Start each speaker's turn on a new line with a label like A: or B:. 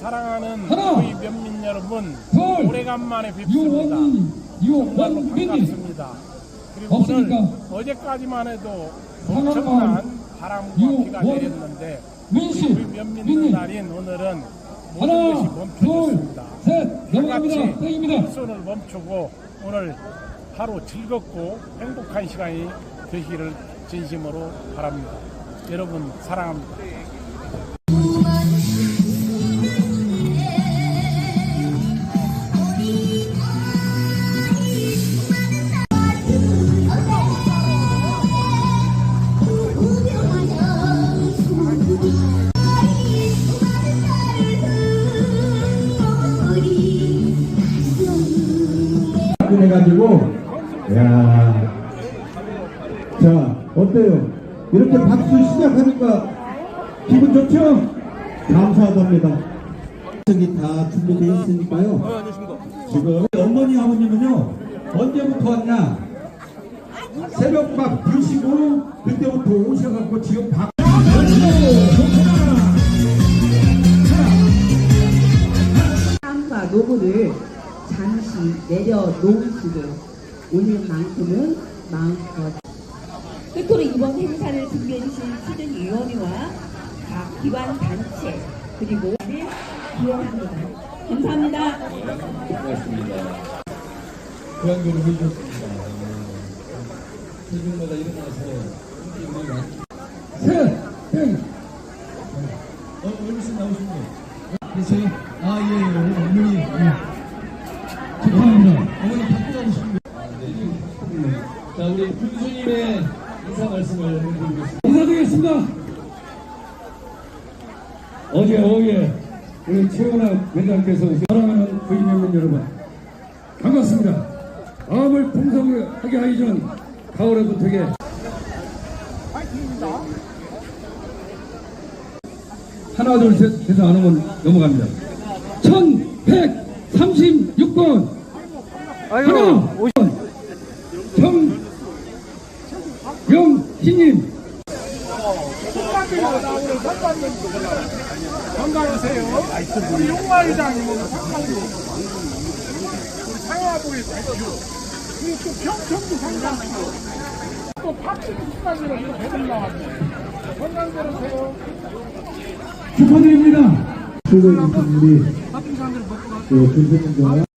A: 사랑하는 우리 면민 여러분
B: 둘,
A: 오래간만에 뵙습니다. 정말로. 반갑습니다. 그리고? 오늘 어제까지만 해도 엄청난 바람과 비가 내렸는데 우리 면민의
B: 민님.
A: 날인 오늘은 모든 것이 멈춰졌습니다.
B: 셋,
A: 같이. 손을 멈추고 오늘 하루 즐겁고 행복한 시간이 되시기를 진심으로 바랍니다. 여러분 사랑합니다.
C: 해가지고 야, 자 어때요? 이렇게 박수 시작하니까 기분 좋죠? 감사하답니다. 저기 다 준비되어 있으니까요. 지금 어머니 아버님은요 언제부터 왔냐? 새벽밥 드시고 그때부터 오셔갖고 지금 밥.
D: 노고를 잠시 내려놓으시고 오늘 만큼은 마음껏 끝으로 이번 행사를 준비해주신 시즌위원회와 각 기관 단체 그리고 를 기원합니다. 감사합니다.
B: 교환교를 해주셨습니다. 새벽마다 일어나서 우리 완- 셋, 땡. 어, 어르신 나오시네요. 계세요? 아, 예, 예, 우리 어머니. 예. 축하합니다. 어머니 갖고 가시면 네. 자, 우리 군수님의 인사 말씀을 해드리겠습니다. 인사드리겠습니다. 어제 오후에 우리 최원학 회장께서 사랑하는 부인여러분 여러분 반갑습니다. 마음을 풍성하게 하기 전 가을에도 되게 하나 둘 셋 해서 안 오면 넘어갑니다. 1136번 하나 정영 희님
A: 건강하세요. 우리 용마회장님 오늘 상상도 우리 상하부의 대표 그리고 또 평청도 상장하고 또 수까지로 이렇게 배송 나왔네. 건강 들으세요.
C: 축하드립니다. 수고 있는 우리 그 군수님과